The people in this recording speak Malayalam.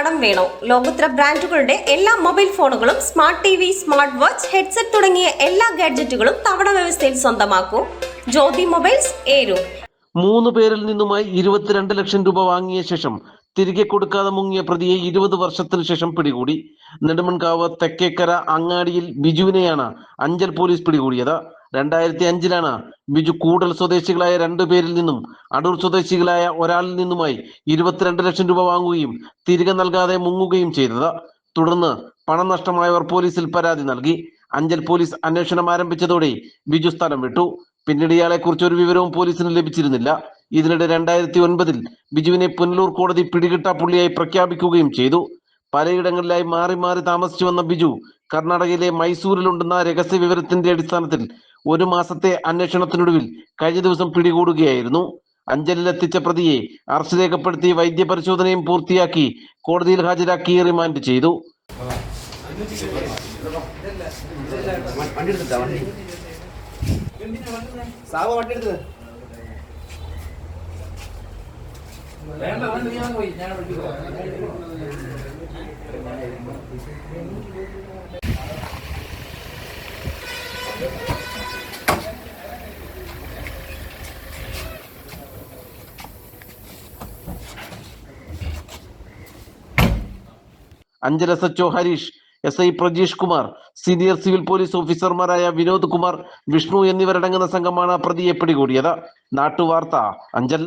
കടം വേണോ? ലോകോത്തര ബ്രാൻഡുകളുടെ എല്ലാ മൊബൈൽ ഫോണുകളും smart T V smart watch headset തുടങ്ങിയ എല്ലാ ഗാഡ്ജറ്റുകളും തവണ വ്യവസ്ഥയിൽ സ്വന്തമാക്കൂ. ജ്യോതി മൊബൈൽസ് ഏരു. മൂന്ന് പേരിൽ നിന്നുമായി ഇരുപത്തിരണ്ട് ലക്ഷം രൂപ വാങ്ങിയ ശേഷം തിരികെ കൊടുക്കാതെ മുങ്ങിയ പ്രതിയെ ഇരുപത് വർഷത്തിനു ശേഷം പിടികൂടി. നെടുമൺകാവ് തെക്കേക്കര അങ്ങാടിയിൽ ബിജുവിനെയാണ് അഞ്ചൽ പോലീസ് പിടികൂടിയത്. രണ്ടായിരത്തി അഞ്ചിലാണ് ബിജു കൂടൽ സ്വദേശികളായ രണ്ടു പേരിൽ നിന്നും അടൂർ സ്വദേശികളായ ഒരാളിൽ നിന്നുമായി ഇരുപത്തിരണ്ട് ലക്ഷം രൂപ വാങ്ങുകയും തിരികെ നൽകാതെ മുങ്ങുകയും ചെയ്തത്. തുടർന്ന് പണം നഷ്ടമായവർ പോലീസിൽ പരാതി നൽകി. അഞ്ചൽ പോലീസ് അന്വേഷണം ആരംഭിച്ചതോടെ ബിജു സ്ഥലം വിട്ടു. പിന്നീട് ഇയാളെ കുറിച്ച് ഒരു വിവരവും പോലീസിന് ലഭിച്ചിരുന്നില്ല. ഇതിനിടെ രണ്ടായിരത്തി ഒൻപതിൽ ബിജുവിനെ പുനലൂർ കോടതി പിടികിട്ടാപ്പുള്ളിയായി പ്രഖ്യാപിക്കുകയും ചെയ്തു. പലയിടങ്ങളിലായി മാറി മാറി താമസിച്ചു വന്ന ബിജു കർണാടകയിലെ മൈസൂരിലുണ്ടെന്ന രഹസ്യ വിവരത്തിന്റെ അടിസ്ഥാനത്തിൽ ഒരു മാസത്തെ അന്വേഷണത്തിനൊടുവിൽ കഴിഞ്ഞ ദിവസം പിടികൂടുകയായിരുന്നു. അഞ്ചലിലെത്തിച്ച പ്രതിയെ അറസ്റ്റ് രേഖപ്പെടുത്തി വൈദ്യപരിശോധനയും പൂർത്തിയാക്കി കോടതിയിൽ ഹാജരാക്കി റിമാൻഡ് ചെയ്തു. വണ്ടി Anchal S Harish S I Prajeesh Kumar senior civil police ഓഫീസർമാരായ വിനോദ് കുമാർ വിഷ്ണു എന്നിവരടങ്ങുന്ന സംഘമാണ് പ്രതിയെ പിടികൂടിയത്. നാട്ടുവാർത്ത അഞ്ചൽ.